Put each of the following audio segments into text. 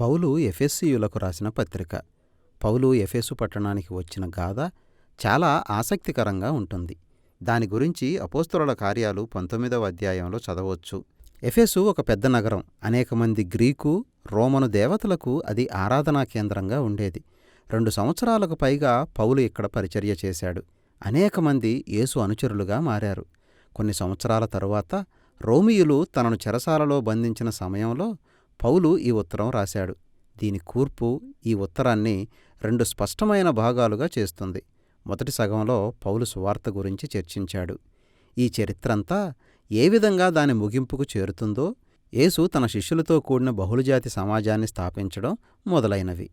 పౌలు ఎఫెస్సియులకు రాసిన పత్రిక. పౌలు ఎఫెసు పట్టణానికి వచ్చిన గాథ చాలా ఆసక్తికరంగా ఉంటుంది. దాని గురించి అపోస్తరుల కార్యాలు పంతొమ్మిదవ అధ్యాయంలో చదవచ్చు. ఎఫెసు ఒక పెద్ద నగరం. అనేక మంది గ్రీకు రోమను దేవతలకు అది ఆరాధనా కేంద్రంగా ఉండేది. రెండు సంవత్సరాలకు పైగా పౌలు ఇక్కడ పరిచర్య చేశాడు. అనేక మంది యేసు అనుచరులుగా మారారు. కొన్ని సంవత్సరాల తరువాత రోమియులు తనను చెరసాలలో బంధించిన సమయంలో పౌలు ఈ ఉత్తరం రాశాడు. దీని కూర్పు ఈ ఉత్తరాన్ని రెండు స్పష్టమైన భాగాలుగా చేస్తుంది. మొదటి సగంలో పౌలు సువార్త గురించి చర్చించాడు. ఈ చరిత్రంతా ఏ విధంగా దాని ముగింపుకు చేరుతుందో యేసు తన శిష్యులతో కూడిన బహుళజాతి సమాజాన్ని స్థాపించడం మొదలైనవి.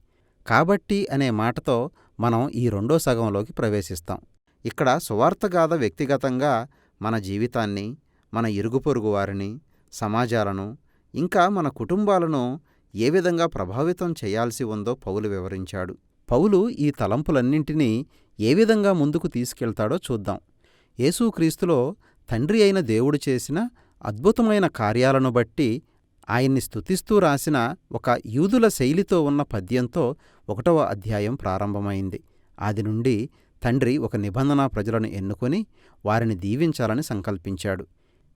కాబట్టి అనే మాటతో మనం ఈ రెండో సగంలోకి ప్రవేశిస్తాం. ఇక్కడ సువార్తగాథ వ్యక్తిగతంగా మన జీవితాన్ని మన ఇరుగుపొరుగు వారిని సమాజాలను ఇంకా మన కుటుంబాలను ఏ విధంగా ప్రభావితం చేయాల్సి ఉందో పౌలు వివరించాడు. పౌలు ఈ తలంపులన్నింటినీ ఏ విధంగా ముందుకు తీసుకెళ్తాడో చూద్దాం. యేసుక్రీస్తులో తండ్రి అయిన దేవుడు చేసిన అద్భుతమైన కార్యాలను బట్టి ఆయన్ని స్తుతిస్తూ రాసిన ఒక యూదుల శైలితో ఉన్న పద్యంతో ఒకటవ అధ్యాయం ప్రారంభమైంది. ఆది నుండి తండ్రి ఒక నిబంధనా ప్రజలను ఎన్నుకొని వారిని దీవించాలని సంకల్పించాడు.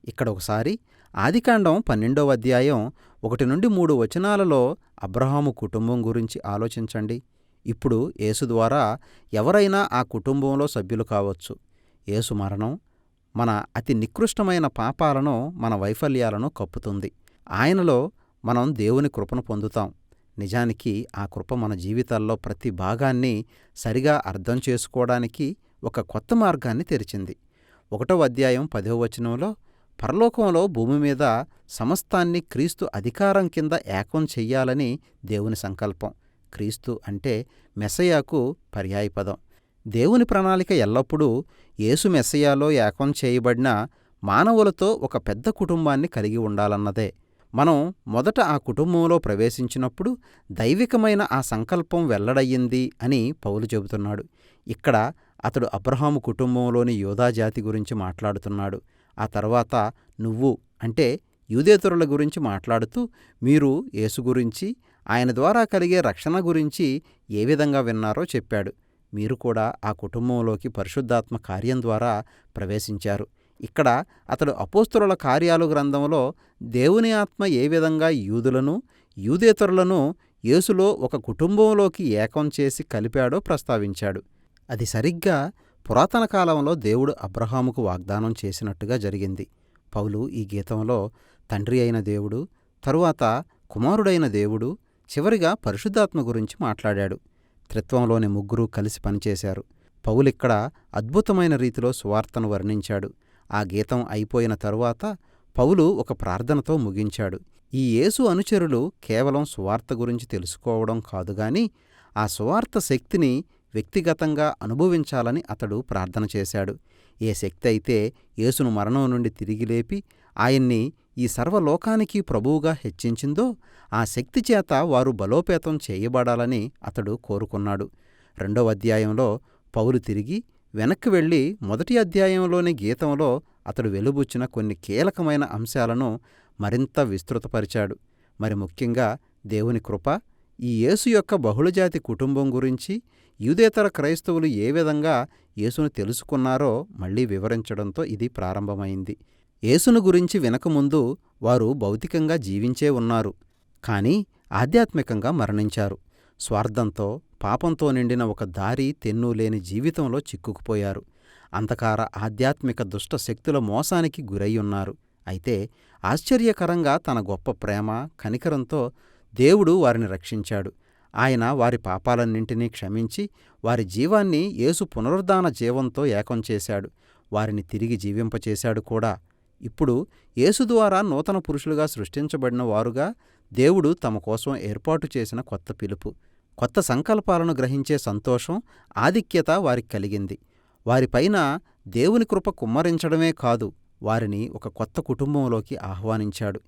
ఇక్కడ ఒకసారి ఆదికాండం పన్నెండవ అధ్యాయం ఒకటి నుండి మూడు వచనాలలో అబ్రహాము కుటుంబం గురించి ఆలోచించండి. ఇప్పుడు యేసు ద్వారా ఎవరైనా ఆ కుటుంబంలో సభ్యులు కావచ్చు. యేసు మరణం మన అతి నికృష్టమైన పాపాలను మన వైఫల్యాలను కప్పుతుంది. ఆయనలో మనం దేవుని కృపను పొందుతాం. నిజానికి ఆ కృప మన జీవితాల్లో ప్రతి భాగాన్ని సరిగా అర్థం చేసుకోవడానికి ఒక కొత్త మార్గాన్ని తెరిచింది. ఒకటో అధ్యాయం పదో వచనంలో పరలోకంలో భూమి మీద సమస్తాన్ని క్రీస్తు అధికారం కింద ఏకం చెయ్యాలని దేవుని సంకల్పం. క్రీస్తు అంటే మెస్సయాకు పర్యాయపదం దేవుని ప్రణాళిక ఎల్లప్పుడూ యేసు మెస్సయాలో ఏకం చేయబడిన మానవులతో ఒక పెద్ద కుటుంబాన్ని కలిగి ఉండాలన్నదే. మనం మొదట ఆ కుటుంబంలో ప్రవేశించినప్పుడు దైవికమైన ఆ సంకల్పం వెల్లడయ్యింది అని పౌలు చెబుతున్నాడు. ఇక్కడ అతడు అబ్రహాము కుటుంబంలోని యోధాజాతి గురించి మాట్లాడుతున్నాడు. ఆ తర్వాత నువ్వు అంటే యూదేతరుల గురించి మాట్లాడుతూ మీరు యేసు గురించి ఆయన ద్వారా కలిగే రక్షణ గురించి ఏ విధంగా విన్నారో చెప్పాడు. మీరు కూడా ఆ కుటుంబంలోకి పరిశుద్ధాత్మ కార్యం ద్వారా ప్రవేశించారు. ఇక్కడ అతడు అపోస్తుల కార్యాలు గ్రంథంలో దేవుని ఆత్మ ఏ విధంగా యూదులను యూదేతరులను యేసులో ఒక కుటుంబంలోకి ఏకం చేసి కలిపాడో ప్రస్తావించాడు. అది సరిగ్గా పురాతన కాలంలో దేవుడు అబ్రహాముకు వాగ్దానం చేసినట్టుగా జరిగింది. పౌలు ఈ గీతంలో తండ్రి అయిన దేవుడు తరువాత కుమారుడైన దేవుడు చివరిగా పరిశుద్ధాత్మ గురించి మాట్లాడాడు. త్రిత్వంలోని ముగ్గురు కలిసి పనిచేశారు. పౌలిక్కడ అద్భుతమైన రీతిలో సువార్తను వర్ణించాడు. ఆ గీతం అయిపోయిన తరువాత పౌలు ఒక ప్రార్థనతో ముగించాడు. ఈ యేసు అనుచరులు కేవలం సువార్త గురించి తెలుసుకోవడం కాదుగాని ఆ సువార్త శక్తిని వ్యక్తిగతంగా అనుభవించాలని అతడు ప్రార్థన చేశాడు. ఏ శక్తి అయితే యేసును మరణం నుండి తిరిగి లేపి ఆయన్ని ఈ సర్వలోకానికి ప్రభువుగా హెచ్చించిందో ఆ శక్తి చేత వారు బలోపేతం చేయబడాలని అతడు కోరుకున్నాడు. రెండవ అధ్యాయంలో పౌలు తిరిగి వెనక్కి వెళ్ళి మొదటి అధ్యాయంలోని గీతంలో అతడు వెలుబుచ్చిన కొన్ని కీలకమైన అంశాలను మరింత విస్తృతపరిచాడు. మరి ముఖ్యంగా దేవుని కృప ఈ యేసు యొక్క బహుళజాతి కుటుంబం గురించి యూదేతర క్రైస్తవులు ఏ విధంగా యేసును తెలుసుకున్నారో మళ్ళీ వివరించడంతో ఇది ప్రారంభమైంది. యేసును గురించి వినకముందు వారు భౌతికంగా జీవించే ఉన్నారు కానీ ఆధ్యాత్మికంగా మరణించారు. స్వార్థంతో పాపంతో నిండిన ఒక దారి తెన్ను లేని జీవితంలో చిక్కుకుపోయారు. అంతకార ఆధ్యాత్మిక దుష్ట శక్తుల మోసానికి గురయ్యున్నారు. అయితే ఆశ్చర్యకరంగా తన గొప్ప ప్రేమ కనికరంతో దేవుడు వారిని రక్షించాడు. ఆయన వారి పాపాలన్నింటినీ క్షమించి వారి జీవాన్ని యేసు పునరుద్ధాన జీవంతో ఏకం చేశాడు. వారిని తిరిగి జీవింపచేశాడు కూడా. ఇప్పుడు యేసు ద్వారా నూతన పురుషులుగా సృష్టించబడిన వారుగా దేవుడు తమ కోసం ఏర్పాటు చేసిన కొత్త పిలుపు. కొత్త సంకల్పాలను గ్రహించే సంతోషం ఆధిక్యత వారికి కలిగింది. వారిపైన దేవుని కృప కుమ్మరించడమే కాదు వారిని ఒక కొత్త కుటుంబంలోకి ఆహ్వానించాడు.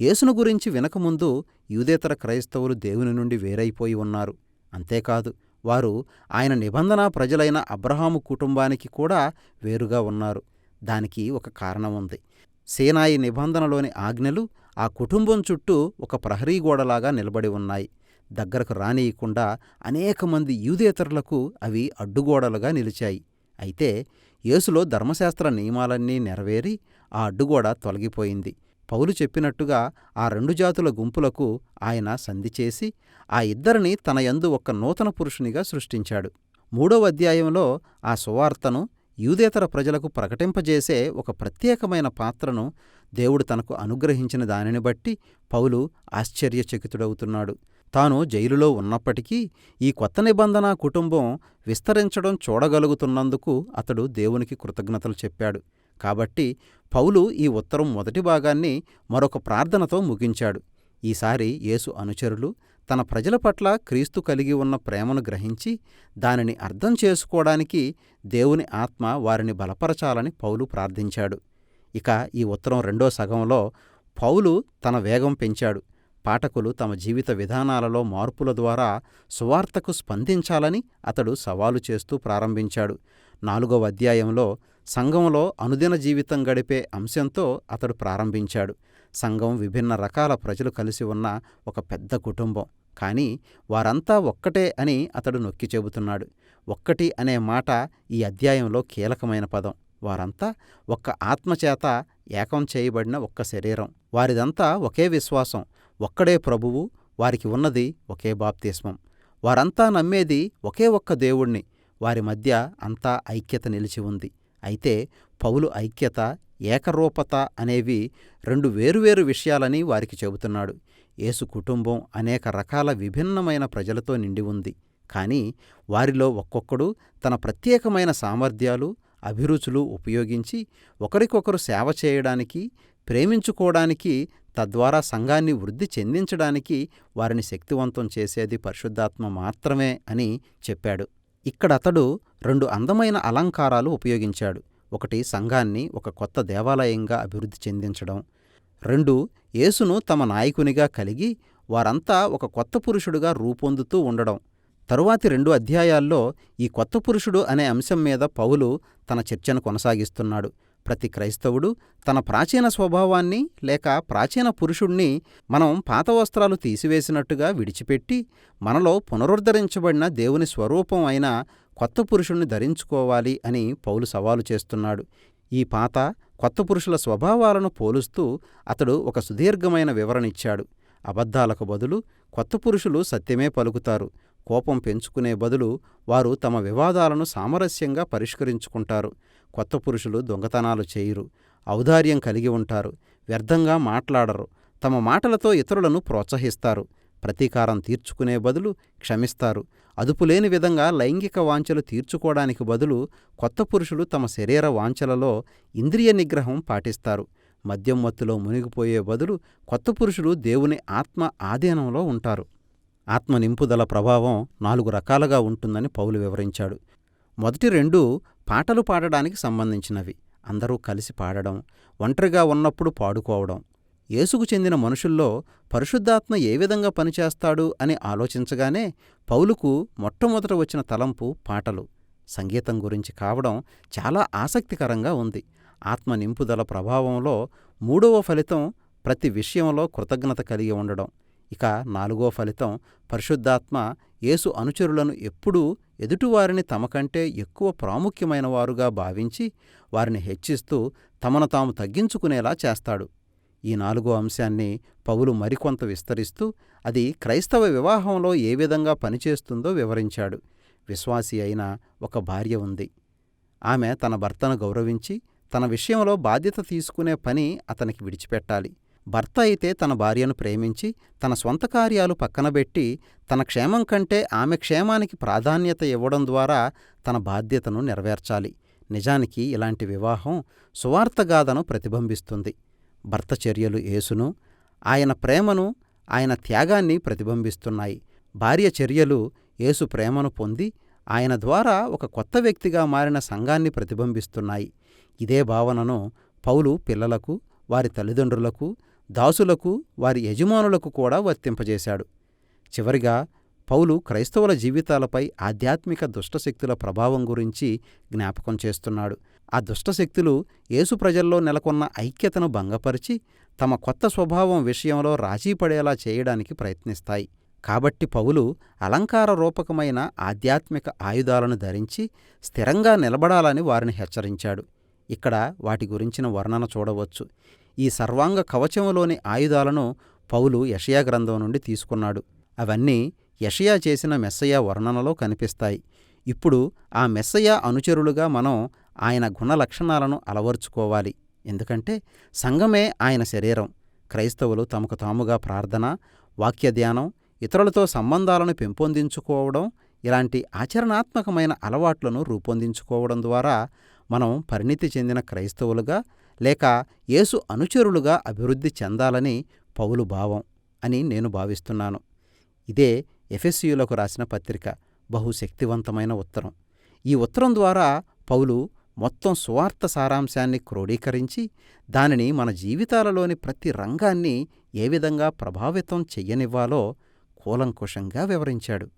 యేసును గురించి వినకముందు యూదేతర క్రైస్తవులు దేవుని నుండి వేరైపోయి ఉన్నారు. అంతేకాదు వారు ఆయన నిబంధన ప్రజలైన అబ్రహాము కుటుంబానికి కూడా వేరుగా ఉన్నారు. దానికి ఒక కారణం ఉంది. సేనాయి నిబంధనలోని ఆజ్ఞలు ఆ కుటుంబం చుట్టూ ఒక ప్రహరీ గోడలాగా నిలబడి ఉన్నాయి. దగ్గరకు రానియకుండా అనేక మంది యూదేతరులకు అవి అడ్డుగోడలుగా నిలిచాయి. అయితే యేసులో ధర్మశాస్త్ర నియమాలన్నీ నెరవేరి ఆ అడ్డుగోడ తొలగిపోయింది. పౌలు చెప్పినట్టుగా ఆ రెండు జాతుల గుంపులకు ఆయన సంధి చేసి ఆ ఇద్దరిని తన యందు ఒక నూతన పురుషునిగా సృష్టించాడు. మూడవ అధ్యాయంలో ఆ సువార్తను యూదేతర ప్రజలకు ప్రకటింపజేసే ఒక ప్రత్యేకమైన పాత్రను దేవుడు తనకు అనుగ్రహించిన దానిని బట్టి పౌలు ఆశ్చర్యచకితుడవుతున్నాడు. తాను జైలులో ఉన్నప్పటికీ ఈ కొత్త నిబంధన కుటుంబం విస్తరించడం చూడగలుగుతున్నందుకు అతడు దేవునికి కృతజ్ఞతలు చెప్పాడు. కాబట్టి పౌలు ఈ ఉత్తరం మొదటి భాగాన్ని మరొక ప్రార్థనతో ముగించాడు. ఈసారి యేసు అనుచరులు తన ప్రజల పట్ల క్రీస్తు కలిగి ఉన్న ప్రేమను గ్రహించి దానిని అర్థం చేసుకోవడానికి దేవుని ఆత్మ వారిని బలపరచాలని పౌలు ప్రార్థించాడు. ఇక ఈ ఉత్తరం రెండో సగంలో పౌలు తన వేగం పెంచాడు. పాఠకులు తమ జీవిత విధానాలలో మార్పుల ద్వారా సువార్తకు స్పందించాలని అతడు సవాలు చేస్తూ ప్రారంభించాడు. నాలుగవ అధ్యాయంలో సంఘంలో అనుదిన జీవితం గడిపే అంశంతో అతడు ప్రారంభించాడు. సంఘం విభిన్న రకాల ప్రజలు కలిసి ఉన్న ఒక పెద్ద కుటుంబం. కానీ వారంతా ఒక్కటే అని అతడు నొక్కి చెబుతున్నాడు. ఒక్కటి అనే మాట ఈ అధ్యాయంలో కీలకమైన పదం. వారంతా ఒక్క ఆత్మచేత ఏకం చేయబడిన ఒక్క శరీరం. వారిదంతా ఒకే విశ్వాసం. ఒక్కడే ప్రభువు వారికి ఉన్నది ఒకే బాప్తిస్మం. వారంతా నమ్మేది ఒకే ఒక్క దేవుణ్ణి. వారి మధ్య అంతా ఐక్యత నిలిచి ఉంది. అయితే పౌలు ఐక్యత ఏకరూపత అనేవి రెండు వేరువేరు విషయాలని వారికి చెబుతున్నాడు. యేసు కుటుంబం అనేక రకాల విభిన్నమైన ప్రజలతో నిండి ఉంది. కానీ వారిలో ఒక్కొక్కడు తన ప్రత్యేకమైన సామర్థ్యాలు అభిరుచులు ఉపయోగించి ఒకరికొకరు సేవ చేయడానికి ప్రేమించుకోవడానికి తద్వారా సంఘాన్ని వృద్ధి చెందించడానికి వారిని శక్తివంతం చేసేది పరిశుద్ధాత్మ మాత్రమే అని చెప్పాడు. ఇక్కడతడు రెండు అందమైన అలంకారాలు ఉపయోగించాడు. ఒకటి సంఘాన్ని ఒక కొత్త దేవాలయంగా అభివృద్ధి చెందించడం. రెండు యేసును తమ నాయకునిగా కలిగి వారంతా ఒక కొత్త పురుషుడుగా రూపొందుతూ ఉండడం. తరువాతి రెండు అధ్యాయాల్లో ఈ కొత్త పురుషుడు అనే అంశం మీద పౌలు తన చర్చను కొనసాగిస్తున్నాడు. ప్రతి క్రైస్తవుడు తన ప్రాచీన స్వభావాన్ని లేక ప్రాచీన పురుషుణ్ణి మనం పాత వస్త్రాలు తీసివేసినట్టుగా విడిచిపెట్టి మనలో పునరుద్ధరించబడిన దేవుని స్వరూపం అయిన కొత్త పురుషుణ్ణి ధరించుకోవాలి అని పౌలు సవాలు చేస్తున్నాడు. ఈ పాత కొత్త పురుషుల స్వభావాలను పోలుస్తూ అతడు ఒక సుదీర్ఘమైన వివరణిచ్చాడు అబద్ధాలకు బదులు కొత్త పురుషులు సత్యమే పలుకుతారు. కోపం పెంచుకునే బదులు వారు తమ వివాదాలను సామరస్యంగా పరిష్కరించుకుంటారు. కొత్త పురుషులు దొంగతనాలు చేయరు ఔదార్యం కలిగి ఉంటారు వ్యర్థంగా మాట్లాడరు తమ మాటలతో ఇతరులను ప్రోత్సహిస్తారు ప్రతీకారం తీర్చుకునే బదులు క్షమిస్తారు అదుపులేని విధంగా లైంగిక వాంఛలు తీర్చుకోవడానికి బదులు కొత్త పురుషులు తమ శరీర వాంఛలలో ఇంద్రియ నిగ్రహం పాటిస్తారు మద్యం మత్తులో మునిగిపోయే బదులు కొత్త పురుషులు దేవుని ఆత్మ ఆధీనంలో ఉంటారు. ఆత్మ నింపుదల ప్రభావం నాలుగు రకాలుగా ఉంటుందని పౌలు వివరించాడు. మొదటి రెండు పాటలు పాడడానికి సంబంధించినవి. అందరూ కలిసి పాడడం ఒంటరిగా ఉన్నప్పుడు పాడుకోవడం. యేసుకు చెందిన మనుషుల్లో పరిశుద్ధాత్మ ఏ విధంగా పనిచేస్తాడు అని ఆలోచించగానే పౌలుకు మొట్టమొదట వచ్చిన తలంపు పాటలు. సంగీతం గురించి కావడం చాలా ఆసక్తికరంగా ఉంది. ఆత్మ నింపుదల ప్రభావంలో మూడవ ఫలితం ప్రతి విషయంలో కృతజ్ఞత కలిగి ఉండడం. ఇక నాలుగో ఫలితం పరిశుద్ధాత్మ యేసు అనుచరులను ఎప్పుడూ ఎదుటివారిని తమకంటే ఎక్కువ ప్రాముఖ్యమైన వారుగా భావించి వారిని హెచ్చిస్తూ తమను తాము తగ్గించుకునేలా చేస్తాడు. ఈ నాలుగో అంశాన్ని పౌలు మరికొంత విస్తరిస్తూ అది క్రైస్తవ వివాహంలో ఏ విధంగా పనిచేస్తుందో వివరించాడు. విశ్వాసి అయిన ఒక భార్య ఉంది. ఆమె తన భర్తను గౌరవించి తన విషయంలో బాధ్యత తీసుకునే పని అతనికి విడిచిపెట్టాలి. భర్త అయితే తన భార్యను ప్రేమించి తన స్వంత కార్యాలు పక్కనబెట్టి తన క్షేమం కంటే ఆమె క్షేమానికి ప్రాధాన్యత ఇవ్వడం ద్వారా తన బాధ్యతను నెరవేర్చాలి. నిజానికి ఇలాంటి వివాహం సువార్తగాథను ప్రతిబింబిస్తుంది. భర్త చర్యలు యేసును ఆయన ప్రేమను ఆయన త్యాగాన్ని ప్రతిబింబిస్తున్నాయి. భార్య చర్యలు యేసు ప్రేమను పొంది ఆయన ద్వారా ఒక కొత్త వ్యక్తిగా మారిన సంఘాన్ని ప్రతిబింబిస్తున్నాయి. ఇదే భావనను పౌలు పిల్లలకు వారి తల్లిదండ్రులకు దాసులకు వారి యజమానులకు కూడా వర్తింపజేశాడు. చివరిగా పౌలు క్రైస్తవుల జీవితాలపై ఆధ్యాత్మిక దుష్టశక్తుల ప్రభావం గురించి జ్ఞాపకం చేస్తున్నాడు. ఆ దుష్టశక్తులు యేసు ప్రజల్లో నెలకొన్న ఐక్యతను భంగపరిచి తమ కొత్త స్వభావం విషయంలో రాజీ పడేలా చేయడానికి ప్రయత్నిస్తాయి. కాబట్టి పౌలు అలంకార రూపకమైన ఆధ్యాత్మిక ఆయుధాలను ధరించి స్థిరంగా నిలబడాలని వారిని హెచ్చరించాడు. ఇక్కడ వాటి గురించిన వర్ణన చూడవచ్చు. ఈ సర్వాంగ కవచములోని ఆయుధాలను పౌలు యషయా గ్రంథం నుండి తీసుకున్నాడు. అవన్నీ యషయా చేసిన మెస్సయ వర్ణనలో కనిపిస్తాయి. ఇప్పుడు ఆ మెస్సయ అనుచరులుగా మనం ఆయన గుణ లక్షణాలను అలవర్చుకోవాలి. ఎందుకంటే సంఘమే ఆయన శరీరం. క్రైస్తవులు తమకు తాముగా ప్రార్థన వాక్య ధ్యానం ఇతరులతో సంబంధాలను పెంపొందించుకోవడం ఇలాంటి ఆచరణాత్మకమైన అలవాట్లను రూపొందించుకోవడం ద్వారా మనం పరిణితి చెందిన క్రైస్తవులుగా లేక యేసు అనుచరులుగా అభివృద్ధి చెందాలని పౌలు భావం అని నేను భావిస్తున్నాను. ఇదే ఎఫెస్యులకు రాసిన పత్రిక. బహుశక్తివంతమైన ఉత్తరం. ఈ ఉత్తరం ద్వారా పౌలు మొత్తం సువార్త సారాంశాన్ని క్రోడీకరించి దానిని మన జీవితాలలోని ప్రతి రంగాన్ని ఏ విధంగా ప్రభావితం చెయ్యనివ్వాలో కూలంకుషంగా వివరించాడు.